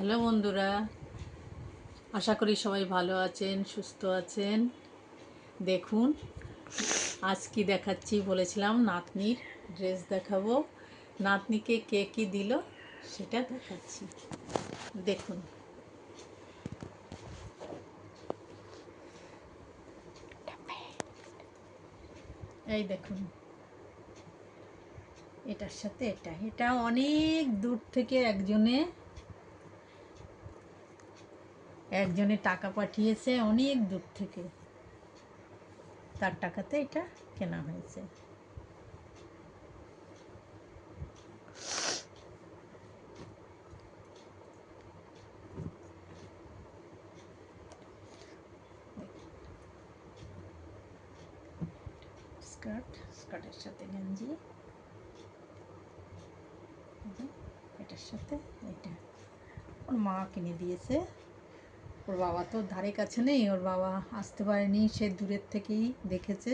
Hello বন্ধুরা, আশা করি সবাই ভালো আছেন, সুস্থ আছেন। দেখুন আজ কি দেখাচ্ছি, বলেছিলাম নাতনির ড্রেস দেখাবো। নাতনিকে কে কি দিল সেটা দেখাচ্ছি। দেখুন। এই দেখুন। এটার সাথে এটা। এটা অনেক দূর থেকে একজনে একজনে টাকা পাঠিয়েছে অনেক দূর থেকে। তার টাকাতে এটা কেনা হয়েছে। স্কার্ট, স্কার্টের সাথে গেঞ্জি। এটার সাথে এটা। ওর মা কিনে দিয়েছে। ওর বাবা তো ধারে কাছে নেই ওর বাবা আসতে পারেনি সে দূরের থেকেই দেখেছে।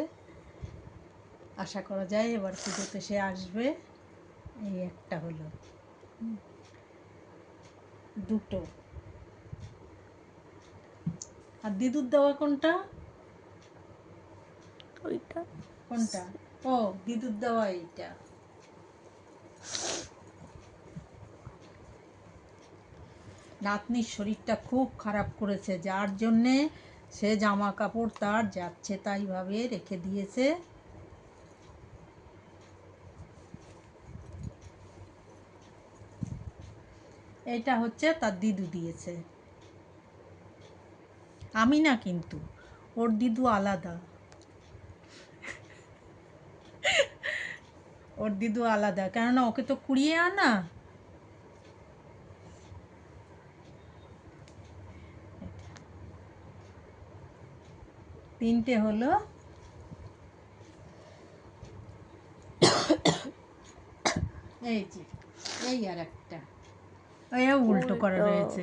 আশা করা যায় এবার পুজোতে সে আসবে। এই একটা হলো। দুটো। আর দিদুর দেওয়া কোনটা? ওইটা। কোনটা? ও দিদুর দেওয়া এইটা। নাতনির শরীরটা খুব খারাপ করেছে, যার জন্যে সে জামা কাপড় তার যাচ্ছে তাইভাবে রেখে দিয়েছে। এটা হচ্ছে তার দিদু দিয়েছে। আমি না কিন্তু, ওর দিদু আলাদা। ওর দিদু আলাদা, কেননা ওকে তো কুড়িয়ে আনা। তিনটে হলো এই যে এই আর একটা। উল্টো করা রয়েছে।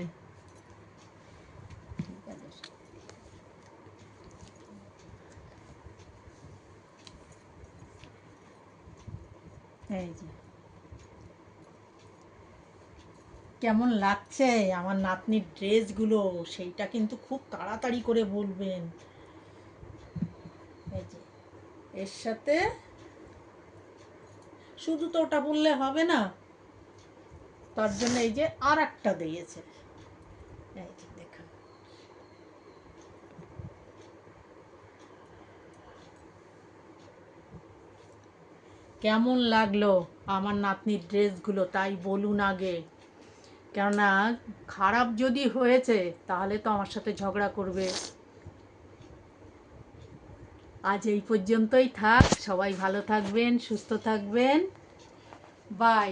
এই যে। কেমন লাগছে? আমার নাতনির ড্রেসগুলো সেইটা কিন্তু খুব তাড়াতাড়ি করে বলবেন। এর সাথে শুধু তো ওটা বললে হবে না, তার জন্য এই যে আর একটা দিয়েছে। কেমন লাগল আমার নাতনির ড্রেসগুলো, তাই বলুন আগে। কেননা খারাপ যদি হয়েছে, তাহলে তো আমার সাথে ঝগড়া করবে। আজ এই পর্যন্তই থাক। সবাই ভালো থাকবেন সুস্থ থাকবেন। বাই